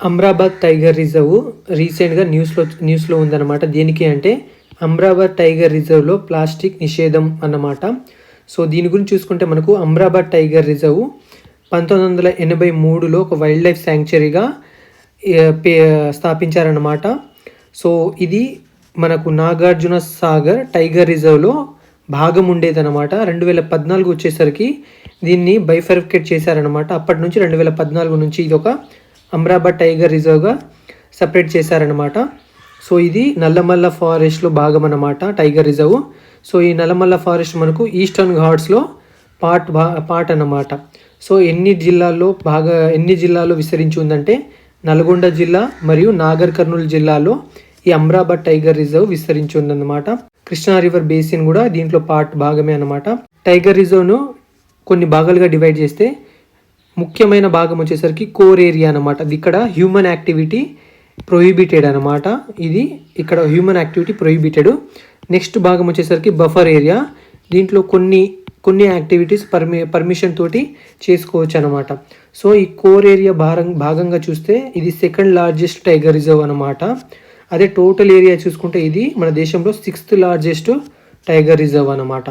Amrabad tiger reserve రీసెంట్గా న్యూస్లో న్యూస్లో ఉందన్నమాట. దేనికి అంటే అమ్రాబాద్ టైగర్ రిజర్వ్లో ప్లాస్టిక్ నిషేధం అన్నమాట. సో దీని గురించి చూసుకుంటే మనకు అమ్రాబాద్ టైగర్ రిజర్వ్ పంతొమ్మిది వందల ఎనభై మూడులో ఒక వైల్డ్ లైఫ్ శాంక్చురీగా స్థాపించారన్నమాట. సో ఇది మనకు నాగార్జున సాగర్ టైగర్ రిజర్వ్లో భాగం ఉండేదన్నమాట. రెండు వేల పద్నాలుగు వచ్చేసరికి దీన్ని బైఫర్ఫికేట్ చేశారనమాట అప్పటి నుంచి రెండు వేల పద్నాలుగు నుంచి ఇది ఒక అమ్రాబాద్ టైగర్ రిజర్వ్గా సపరేట్ చేశారనమాట సో ఇది నల్లమల్ల ఫారెస్ట్లో భాగం అన్నమాట టైగర్ రిజర్వ్. సో ఈ నల్లమల్ల ఫారెస్ట్ మనకు ఈస్టర్న్ ఘాట్స్లో పార్ట్ భా పార్ట్ అన్నమాట. సో ఎన్ని జిల్లాల్లో బాగా ఎన్ని జిల్లాల్లో విస్తరించి ఉందంటే నల్గొండ జిల్లా మరియు నాగర్ కర్నూలు జిల్లాలో ఈ అమ్రాబాద్ టైగర్ రిజర్వ్ విస్తరించి ఉందన్నమాట. కృష్ణా రివర్ బేసిన్ కూడా దీంట్లో పార్ట్ భాగమే అన్నమాట. టైగర్ రిజర్వ్ను కొన్ని భాగాలుగా డివైడ్ చేస్తే ముఖ్యమైన భాగం వచ్చేసరికి కోర్ ఏరియా అనమాట ఇది ఇక్కడ హ్యూమన్ యాక్టివిటీ ప్రొహిబిటెడ్ అనమాట ఇది ఇక్కడ హ్యూమన్ యాక్టివిటీ ప్రొహిబిటెడ్. నెక్స్ట్ భాగం వచ్చేసరికి బఫర్ ఏరియా. దీంట్లో కొన్ని కొన్ని యాక్టివిటీస్ పర్మి పర్మిషన్ తోటి చేసుకోవచ్చు అనమాట సో ఈ కోర్ ఏరియా భారం భాగంగా చూస్తే ఇది సెకండ్ లార్జెస్ట్ టైగర్ రిజర్వ్ అనమాట అదే టోటల్ ఏరియా చూసుకుంటే ఇది మన దేశంలో సిక్స్త్ లార్జెస్ట్ టైగర్ రిజర్వ్ అనమాట